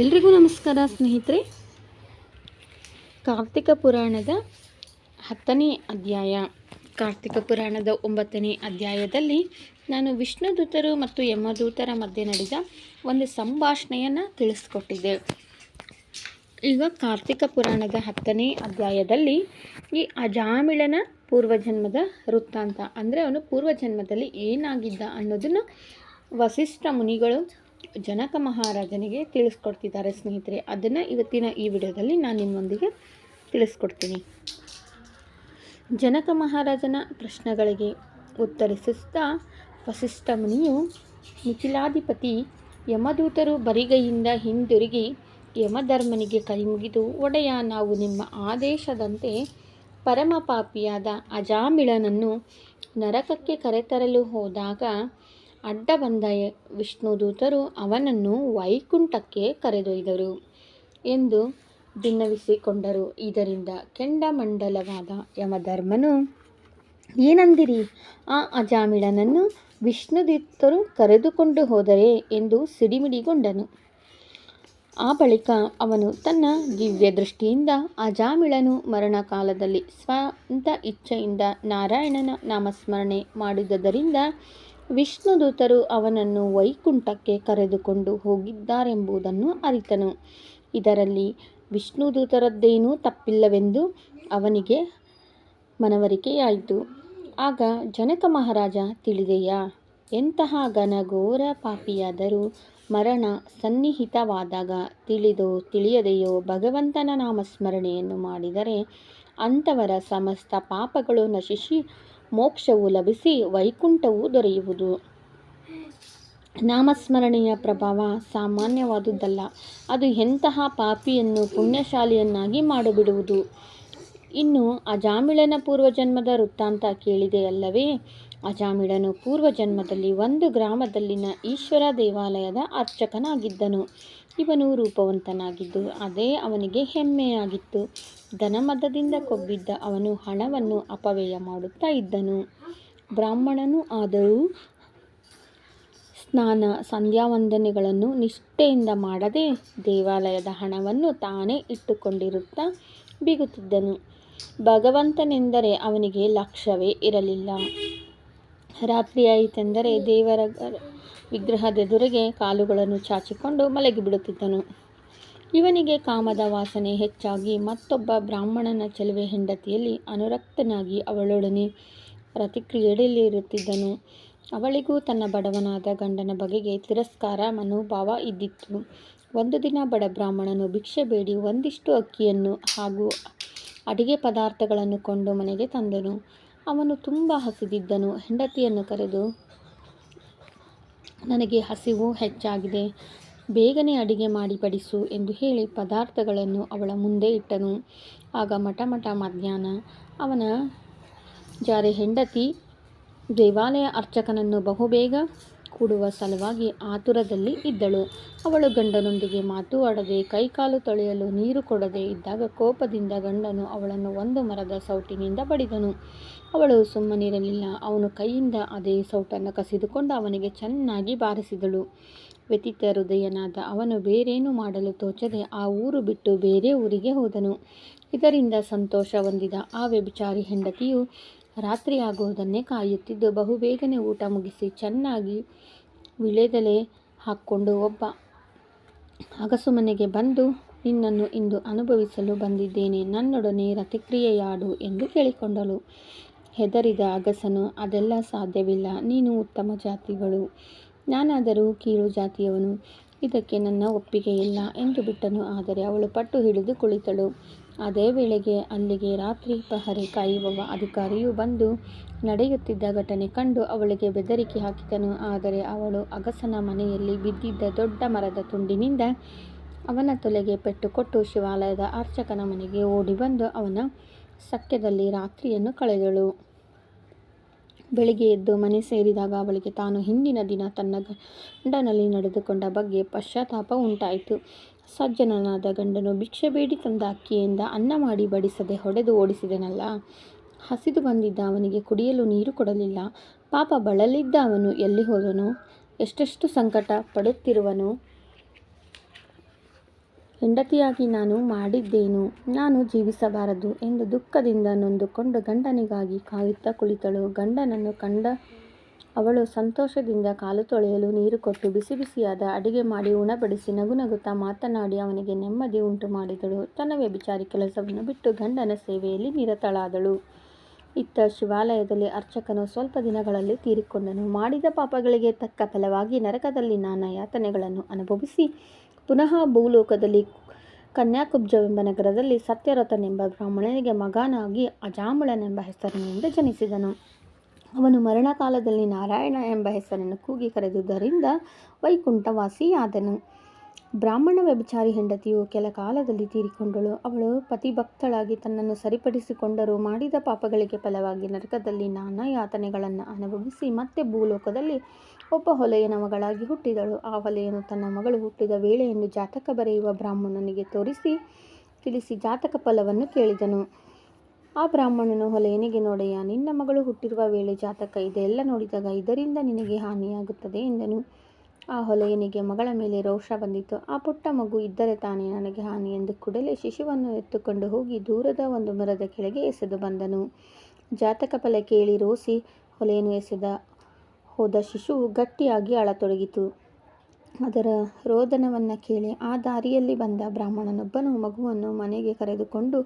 ಎಲ್ರಿಗೂ ನಮಸ್ಕಾರ ಸ್ನೇಹಿತರೆ. ಕಾರ್ತಿಕ ಪುರಾಣದ ಹತ್ತನೇ ಅಧ್ಯಾಯ. ಕಾರ್ತಿಕ ಪುರಾಣದ ಒಂಬತ್ತನೇ ಅಧ್ಯಾಯದಲ್ಲಿ ನಾನು ವಿಷ್ಣುದೂತರು ಮತ್ತು ಯಮದೂತರ ಮಧ್ಯೆ ನಡೆದ ಒಂದು ಸಂಭಾಷಣೆಯನ್ನು ತಿಳಿಸ್ಕೊಟ್ಟಿದ್ದೆ. ಈಗ ಕಾರ್ತಿಕ ಪುರಾಣದ ಹತ್ತನೇ ಅಧ್ಯಾಯದಲ್ಲಿ ಈ ಅಜಾಮಿಳನ ಪೂರ್ವಜನ್ಮದ ವೃತ್ತಾಂತ, ಅಂದರೆ ಅವನು ಪೂರ್ವಜನ್ಮದಲ್ಲಿ ಏನಾಗಿದ್ದ ಅನ್ನೋದನ್ನು ವಸಿಷ್ಠ ಮುನಿಗಳು ಜನಕ ಮಹಾರಾಜನಿಗೆ ತಿಳಿಸ್ಕೊಡ್ತಿದ್ದಾರೆ ಸ್ನೇಹಿತರೆ. ಅದನ್ನು ಇವತ್ತಿನ ಈ ವಿಡಿಯೋದಲ್ಲಿ ನಾನು ನಿಮ್ಮೊಂದಿಗೆ ತಿಳಿಸ್ಕೊಡ್ತೀನಿ. ಜನಕ ಮಹಾರಾಜನ ಪ್ರಶ್ನೆಗಳಿಗೆ ಉತ್ತರಿಸುತ್ತಾ ವಸಿಷ್ಠ ಮುನಿಯು ಮಿಥಿಲಾಧಿಪತಿ ಯಮದೂತರು ಬರಿಗೈಯಿಂದ ಹಿಂದಿರುಗಿ ಯಮಧರ್ಮನಿಗೆ ಕೈಮುಗಿದು, ಒಡೆಯ ನಾವು ನಿಮ್ಮ ಆದೇಶದಂತೆ ಪರಮ ಪಾಪಿಯಾದ ಅಜಾಮಿಳನನ್ನು ನರಕಕ್ಕೆ ಕರೆತರಲು ಹೋದಾಗ ಅಡ್ಡ ಬಂದ ವಿಷ್ಣು ವಿಷ್ಣುದೂತರು ಅವನನ್ನು ವೈಕುಂಠಕ್ಕೆ ಕರೆದೊಯ್ದರು ಎಂದು ಭಿನ್ನವಿಸಿಕೊಂಡರು ಇದರಿಂದ ಕೆಂಡಮಂಡಲವಾದ ಯಮಧರ್ಮನು, ಏನಂದಿರಿ ಆ ಅಜಾಮಿಳನನ್ನು ವಿಷ್ಣುದೂತರು ಕರೆದುಕೊಂಡು ಹೋದರೆ? ಎಂದು ಸಿಡಿಮಿಡಿಗೊಂಡನು. ಆ ಬಳಿಕ ಅವನು ತನ್ನ ದಿವ್ಯ ದೃಷ್ಟಿಯಿಂದ ಅಜಾಮಿಳನು ಮರಣಕಾಲದಲ್ಲಿ ಸ್ವಂತ ಇಚ್ಛೆಯಿಂದ ನಾರಾಯಣನ ನಾಮಸ್ಮರಣೆ ಮಾಡಿದ್ದರಿಂದ ವಿಷ್ಣುದೂತರು ಅವನನ್ನು ವೈಕುಂಠಕ್ಕೆ ಕರೆದುಕೊಂಡು ಹೋಗಿದ್ದಾರೆಂಬುದನ್ನು ಅರಿತನು. ಇದರಲ್ಲಿ ವಿಷ್ಣುದೂತರದ್ದೇನೂ ತಪ್ಪಿಲ್ಲವೆಂದು ಅವನಿಗೆ ಮನವರಿಕೆಯಾಯಿತು. ಆಗ ಜನಕ ಮಹಾರಾಜ, ತಿಳಿದೆಯಾ? ಎಂತಹ ಘನಘೋರ ಪಾಪಿಯಾದರೂ ಮರಣ ಸನ್ನಿಹಿತವಾದಾಗ ತಿಳಿದೋ ತಿಳಿಯದೆಯೋ ಭಗವಂತನ ನಾಮಸ್ಮರಣೆಯನ್ನು ಮಾಡಿದರೆ ಅಂಥವರ ಸಮಸ್ತ ಪಾಪಗಳು ನಶಿಸಿ ಮೋಕ್ಷವು ಲಭಿಸಿ ವೈಕುಂಠವು ದೊರೆಯುವುದು. ನಾಮಸ್ಮರಣೆಯ ಪ್ರಭಾವ ಸಾಮಾನ್ಯವಾದುದಲ್ಲ. ಅದು ಎಂತಹ ಪಾಪಿಯನ್ನು ಪುಣ್ಯಶಾಲಿಯನ್ನಾಗಿ ಮಾಡಿಬಿಡುವುದು. ಇನ್ನು ಅಜಾಮಿಳನ ಪೂರ್ವಜನ್ಮದ ವೃತ್ತಾಂತ ಕೇಳಿದೆಯಲ್ಲವೇ? ಅಜಾಮಿಳನು ಪೂರ್ವಜನ್ಮದಲ್ಲಿ ಒಂದು ಗ್ರಾಮದಲ್ಲಿನ ಈಶ್ವರ ದೇವಾಲಯದ ಅರ್ಚಕನಾಗಿದ್ದನು. ಇವನು ರೂಪವಂತನಾಗಿದ್ದು, ಅದೇ ಅವನಿಗೆ ಹೆಮ್ಮೆಯಾಗಿತ್ತು. ಧನಮದದಿಂದ ಕೊಬ್ಬಿದ್ದ ಅವನು ಹಣವನ್ನು ಅಪವ್ಯಯ ಮಾಡುತ್ತಾ ಇದ್ದನು. ಬ್ರಾಹ್ಮಣನು ಆದರೂ ಸ್ನಾನ, ಸಂಧ್ಯಾವಂದನೆಗಳನ್ನು ನಿಷ್ಠೆಯಿಂದ ಮಾಡದೆ ದೇವಾಲಯದ ಹಣವನ್ನು ತಾನೇ ಇಟ್ಟುಕೊಂಡಿರುತ್ತಾ ಬಿಗುತ್ತಿದ್ದನು. ಭಗವಂತನೆಂದರೆ ಅವನಿಗೆ ಲಕ್ಷ್ಯವೇ ಇರಲಿಲ್ಲ. ರಾತ್ರಿಯಾಯಿತೆಂದರೆ ದೇವರ ವಿಗ್ರಹದೆದುರಿಗೆ ಕಾಲುಗಳನ್ನು ಚಾಚಿಕೊಂಡು ಮಲಗಿಬಿಡುತ್ತಿದ್ದನು ಇವನಿಗೆ ಕಾಮದ ವಾಸನೆ ಹೆಚ್ಚಾಗಿ ಮತ್ತೊಬ್ಬ ಬ್ರಾಹ್ಮಣನ ಚೆಲುವೆ ಹೆಂಡತಿಯಲ್ಲಿ ಅನುರಕ್ತನಾಗಿ ಅವಳೊಡನೆ ಪ್ರತಿಕ್ರಿಯೆಯಲ್ಲಿರುತ್ತಿದ್ದನು. ಅವಳಿಗೂ ತನ್ನ ಬಡವನಾದ ಗಂಡನ ಬಗೆಗೆ ತಿರಸ್ಕಾರ ಮನೋಭಾವ ಇದ್ದಿತ್ತು. ಒಂದು ದಿನ ಬಡ ಬ್ರಾಹ್ಮಣನು ಭಿಕ್ಷೆ ಬೇಡಿ, ಒಂದಿಷ್ಟು ಅಕ್ಕಿಯನ್ನು ಹಾಗೂ ಅಡಿಗೆ ಪದಾರ್ಥಗಳನ್ನು ಕೊಂಡು ಮನೆಗೆ ತಂದನು. ಅವನು ತುಂಬ ಹಸಿದಿದ್ದನು. ಹೆಂಡತಿಯನ್ನು ಕರೆದು, ನನಗೆ ಹಸಿವು ಹೆಚ್ಚಾಗಿದೆ. ಬೇಗನೆ ಅಡಿಗೆ ಮಾಡಿ ಬಡಿಸು ಎಂದು ಹೇಳಿ ಪದಾರ್ಥಗಳನ್ನು ಅವಳ ಮುಂದೆ ಇಟ್ಟನು. ಆಗ ಮಠ ಮಠ ಮಧ್ಯಾಹ್ನ, ಅವನ ಜಾರೆ ಹೆಂಡತಿ ದೇವಾಲಯ ಅರ್ಚಕನನ್ನು ಬಹುಬೇಗ ಕೂಡುವ ಸಲುವಾಗಿ ಆತುರದಲ್ಲಿ ಇದ್ದಳು. ಅವಳು ಗಂಡನೊಂದಿಗೆ ಮಾತು ಆಡದೆ ಕೈಕಾಲು ತೊಳೆಯಲು ನೀರು ಕೊಡದೆ ಇದ್ದಾಗ ಕೋಪದಿಂದ ಗಂಡನು ಅವಳನ್ನು ಒಂದು ಮರದ ಸೌಟಿನಿಂದ ಬಡಿದನು. ಅವಳು ಸುಮ್ಮನಿರಲಿಲ್ಲ. ಅವನು ಕೈಯಿಂದ ಅದೇ ಸೌಟನ್ನು ಕಸಿದುಕೊಂಡು ಅವನಿಗೆ ಚೆನ್ನಾಗಿ ಬಾರಿಸಿದಳು. ವ್ಯತೀತ ಹೃದಯನಾದ ಅವನು ಬೇರೇನು ಮಾಡಲು ತೋಚದೆ ಆ ಊರು ಬಿಟ್ಟು ಬೇರೆ ಊರಿಗೆ ಹೋದನು. ಇದರಿಂದ ಸಂತೋಷ ಹೊಂದಿದ ಆ ವ್ಯಭಿಚಾರಿ ಹೆಂಡತಿಯು ರಾತ್ರಿ ಆಗುವುದನ್ನೇ ಕಾಯುತ್ತಿದ್ದು, ಬಹುಬೇಗನೆ ಊಟ ಮುಗಿಸಿ ಚೆನ್ನಾಗಿ ವಿಳೆದೆಲೆ ಹಾಕ್ಕೊಂಡು ಒಬ್ಬ ಅಗಸು ಮನೆಗೆ ಬಂದು, ನಿನ್ನನ್ನು ಇಂದು ಅನುಭವಿಸಲು ಬಂದಿದ್ದೇನೆ, ನನ್ನೊಡನೆ ರತಿಕ್ರಿಯೆಯಾಡು ಎಂದು ಕೇಳಿಕೊಂಡಳು. ಹೆದರಿದ ಅಗಸನು, ಅದೆಲ್ಲ ಸಾಧ್ಯವಿಲ್ಲ, ನೀನು ಉತ್ತಮ ಜಾತಿಗಳು, ನಾನಾದರೂ ಕೀಳು ಜಾತಿಯವನು, ಇದಕ್ಕೆ ನನ್ನ ಒಪ್ಪಿಗೆ ಇಲ್ಲ ಎಂದು ಬಿಟ್ಟನು. ಆದರೆ ಅವಳು ಪಟ್ಟು ಹಿಡಿದು ಕುಳಿತಳು. ಅದೇ ವೇಳೆಗೆ ಅಲ್ಲಿಗೆ ರಾತ್ರಿ ಪಹರೆ ಕಾಯುವ ಅಧಿಕಾರಿಯು ಬಂದು ನಡೆಯುತ್ತಿದ್ದ ಘಟನೆ ಕಂಡು ಅವಳಿಗೆ ಬೆದರಿಕೆ ಹಾಕಿದನು. ಆದರೆ ಅವಳು ಅಗಸನ ಮನೆಯಲ್ಲಿ ಬಿದ್ದಿದ್ದ ದೊಡ್ಡ ಮರದ ತುಂಡಿನಿಂದ ಅವನ ತಲೆಗೆ ಪೆಟ್ಟು ಕೊಟ್ಟು ಶಿವಾಲಯದ ಅರ್ಚಕನ ಮನೆಗೆ ಓಡಿ ಬಂದು ಅವನ ಸಖ್ಯದಲ್ಲಿ ರಾತ್ರಿಯನ್ನು ಕಳೆದಳು. ಬೆಳಿಗ್ಗೆ ಎದ್ದು ಮನೆ ಸೇರಿದಾಗ ಅವಳಿಗೆ ತಾನು ಹಿಂದಿನ ದಿನ ತನ್ನ ಗಂಡನಲ್ಲಿ ನಡೆದುಕೊಂಡ ಬಗ್ಗೆ ಪಶ್ಚಾತ್ತಾಪ ಉಂಟಾಯಿತು. ಸಜ್ಜನನಾದ ಗಂಡನು ಭಿಕ್ಷೆ ಬೇಡಿ ತಂದ ಅಕ್ಕಿಯಿಂದ ಅನ್ನ ಮಾಡಿ ಬಡಿಸದೆ ಹೊಡೆದು ಓಡಿಸಿದನಲ್ಲ. ಹಸಿದು ಬಂದಿದ್ದ ಅವನಿಗೆ ಕುಡಿಯಲು ನೀರು ಕೊಡಲಿಲ್ಲ. ಪಾಪ ಬಳಲಿದ್ದ ಅವನು ಎಲ್ಲಿ ಹೋದನು? ಎಷ್ಟೆಷ್ಟು ಸಂಕಟ ಪಡುತ್ತಿರುವನು? ಹೆಂಡತಿಯಾಗಿ ನಾನು ಮಾಡಿದ್ದೇನು? ನಾನು ಜೀವಿಸಬಾರದು ಎಂದು ದುಃಖದಿಂದ ನೊಂದುಕೊಂಡು ಗಂಡನಿಗಾಗಿ ಕಾಯುತ್ತಾ ಕುಳಿತಳು. ಗಂಡನನ್ನು ಕಂಡ ಅವಳು ಸಂತೋಷದಿಂದ ಕಾಲು ತೊಳೆಯಲು ನೀರು ಕೊಟ್ಟು ಬಿಸಿ ಬಿಸಿಯಾದ ಅಡಿಗೆ ಮಾಡಿ ಉಣಬಡಿಸಿ ನಗುನಗುತ್ತಾ ಮಾತನಾಡಿ ಅವನಿಗೆ ನೆಮ್ಮದಿ ಉಂಟು ಮಾಡಿದಳು. ತನ್ನ ವ್ಯಭಿಚಾರಿ ಕೆಲಸವನ್ನು ಬಿಟ್ಟು ಗಂಡನ ಸೇವೆಯಲ್ಲಿ ನಿರತಳಾದಳು. ಇತ್ತ ಶಿವಾಲಯದಲ್ಲಿ ಅರ್ಚಕನು ಸ್ವಲ್ಪ ದಿನಗಳಲ್ಲಿ ತೀರಿಕೊಂಡನು. ಮಾಡಿದ ಪಾಪಗಳಿಗೆ ತಕ್ಕ ಫಲವಾಗಿ ನರಕದಲ್ಲಿ ನಾನಾ ಯಾತನೆಗಳನ್ನು ಅನುಭವಿಸಿ, ಪುನಃ ಭೂಲೋಕದಲ್ಲಿ ಕನ್ಯಾಕುಬ್ಜವೆಂಬ ನಗರದಲ್ಲಿ ಸತ್ಯರಥನೆಂಬ ಬ್ರಾಹ್ಮಣನಿಗೆ ಮಗನಾಗಿ ಅಜಾಮುಳನೆಂಬ ಹೆಸರಿನಿಂದ ಜನಿಸಿದನು. ಅವನು ಮರಣಕಾಲದಲ್ಲಿ ನಾರಾಯಣ ಎಂಬ ಹೆಸರನ್ನು ಕೂಗಿ ಕರೆದುದರಿಂದ ವೈಕುಂಠವಾಸಿಯಾದನು. ಬ್ರಾಹ್ಮಣ ವ್ಯಭಿಚಾರಿ ಹೆಂಡತಿಯು ಕೆಲ ಕಾಲದಲ್ಲಿ ತೀರಿಕೊಂಡಳು. ಅವಳು ಪತಿಭಕ್ತಳಾಗಿ ತನ್ನನ್ನು ಸರಿಪಡಿಸಿಕೊಂಡರೂ ಮಾಡಿದ ಪಾಪಗಳಿಗೆ ಫಲವಾಗಿ ನರಕದಲ್ಲಿ ನಾನಾ ಯಾತನೆಗಳನ್ನು ಅನುಭವಿಸಿ ಮತ್ತೆ ಭೂಲೋಕದಲ್ಲಿ ಒಬ್ಬ ಹೊಲೆಯನ ಮಗಳಾಗಿ ಹುಟ್ಟಿದಳು. ಆ ಹೊಲೆಯನ್ನು ತನ್ನ ಮಗಳು ಹುಟ್ಟಿದ ವೇಳೆಯನ್ನು ಜಾತಕ ಬರೆಯುವ ಬ್ರಾಹ್ಮಣನಿಗೆ ತೋರಿಸಿ ತಿಳಿಸಿ ಜಾತಕ ಫಲವನ್ನು ಕೇಳಿದನು. ಆ ಬ್ರಾಹ್ಮಣನು ಹೊಲೆಯನಿಗೆ ನೋಡೆಯ? ನಿನ್ನ ಮಗಳು ಹುಟ್ಟಿರುವ ವೇಳೆ ಜಾತಕ ಇದೆಲ್ಲ ನೋಡಿದಾಗ ಇದರಿಂದ ನಿನಗೆ ಹಾನಿಯಾಗುತ್ತದೆ ಎಂದನು. ಆ ಹೊಲೆಯನಿಗೆ ಮಗಳ ಮೇಲೆ ರೋಷ ಬಂದಿತು ಆ ಪುಟ್ಟ ಮಗು ಇದ್ದರೆ ತಾನೇ ನನಗೆ ಹಾನಿ ಎಂದು ಕೂಡಲೇ ಶಿಶುವನ್ನು ಎತ್ತುಕೊಂಡು ಹೋಗಿ ದೂರದ ಒಂದು ಮರದ ಕೆಳಗೆ ಎಸೆದು ಬಂದನು. ಜಾತಕ ಫಲ ಕೇಳಿ ರೋಸಿ ಹೊಲೆಯನ್ನು ಎಸೆದ ಹೋದ ಶಿಶು ಗಟ್ಟಿಯಾಗಿ ಅಳತೊಡಗಿತು. ಅದರ ರೋದನವನ್ನು ಕೇಳಿ ಆ ದಾರಿಯಲ್ಲಿ ಬಂದ ಬ್ರಾಹ್ಮಣನೊಬ್ಬನು ಮಗುವನ್ನು ಮನೆಗೆ ಕರೆದುಕೊಂಡು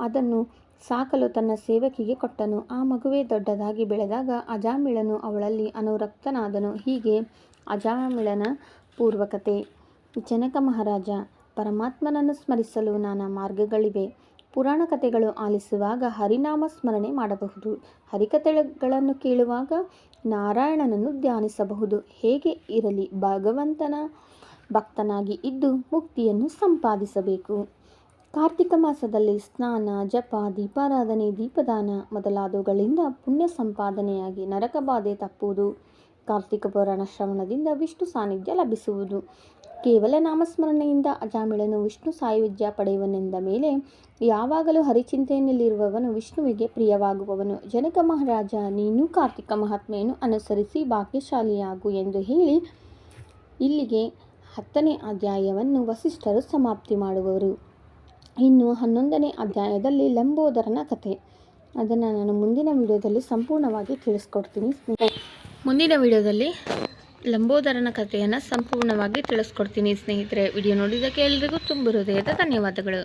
ಅದನ್ನು ಸಾಕಲು ತನ್ನ ಸೇವಕಿಗೆ ಕೊಟ್ಟನು. ಆ ಮಗುವೇ ದೊಡ್ಡದಾಗಿ ಬೆಳೆದಾಗ ಅಜಾಮಿಳನು ಅವಳಲ್ಲಿ ಅನುರಕ್ತನಾದನು. ಹೀಗೆ ಅಜಾಮಿಳನ ಪೂರ್ವಕತೆ. ಜನಕ ಮಹಾರಾಜ, ಪರಮಾತ್ಮನನ್ನು ಸ್ಮರಿಸಲು ನಾನಾ ಮಾರ್ಗಗಳಿವೆ. ಪುರಾಣ ಕಥೆಗಳು ಆಲಿಸುವಾಗ ಹರಿನಾಮ ಸ್ಮರಣೆ ಮಾಡಬಹುದು. ಹರಿಕಥೆಗಳನ್ನು ಕೇಳುವಾಗ ನಾರಾಯಣನನ್ನು ಧ್ಯಾನಿಸಬಹುದು. ಹೇಗೆ ಇರಲಿ ಭಗವಂತನ ಭಕ್ತನಾಗಿ ಇದ್ದು ಮುಕ್ತಿಯನ್ನು ಸಂಪಾದಿಸಬೇಕು. ಕಾರ್ತಿಕ ಮಾಸದಲ್ಲಿ ಸ್ನಾನ, ಜಪ, ದೀಪಾರಾಧನೆ, ದೀಪದಾನ ಮೊದಲಾದವುಗಳಿಂದ ಪುಣ್ಯ ಸಂಪಾದನೆಯಾಗಿ ನರಕ ಬಾಧೆ ತಪ್ಪುವುದು, ಕಾರ್ತಿಕ ಪುರಾಣ ಶ್ರವಣದಿಂದ ವಿಷ್ಣು ಸಾನ್ನಿಧ್ಯ ಲಭಿಸುವುದು. ಕೇವಲ ನಾಮಸ್ಮರಣೆಯಿಂದ ಅಜಾಮಿಳನು ವಿಷ್ಣು ಸಾಯುಜ್ಯ ಪಡೆಯುವನೆಂದ ಮೇಲೆ ಯಾವಾಗಲೂ ಹರಿಚಿಂತೆಯಲ್ಲಿರುವವನು ವಿಷ್ಣುವಿಗೆ ಪ್ರಿಯವಾಗುವವನು. ಜನಕ ಮಹಾರಾಜ, ನೀನು ಕಾರ್ತಿಕ ಮಹಾತ್ಮೆಯನ್ನು ಅನುಸರಿಸಿ ಭಾಗ್ಯಶಾಲಿಯಾಗು ಎಂದು ಹೇಳಿ ಇಲ್ಲಿಗೆ ಹತ್ತನೇ ಅಧ್ಯಾಯವನ್ನು ವಸಿಷ್ಠರು ಸಮಾಪ್ತಿ ಮಾಡುವರು. ಇನ್ನು ಹನ್ನೊಂದನೇ ಅಧ್ಯಾಯದಲ್ಲಿ ಲಂಬೋದರನ ಕಥೆ. ಅದನ್ನು ನಾನು ಮುಂದಿನ ವಿಡಿಯೋದಲ್ಲಿ ಸಂಪೂರ್ಣವಾಗಿ ತಿಳಿಸ್ಕೊಡ್ತೀನಿ ಮುಂದಿನ ವಿಡಿಯೋದಲ್ಲಿ ಲಂಬೋದರನ ಕಥೆಯನ್ನು ಸಂಪೂರ್ಣವಾಗಿ ತಿಳಿಸ್ಕೊಡ್ತೀನಿ ಸ್ನೇಹಿತರೆ. ವಿಡಿಯೋ ನೋಡಿದ್ದಕ್ಕೆ ಎಲ್ರಿಗೂ ತುಂಬ ಹೃದಯದ ಧನ್ಯವಾದಗಳು.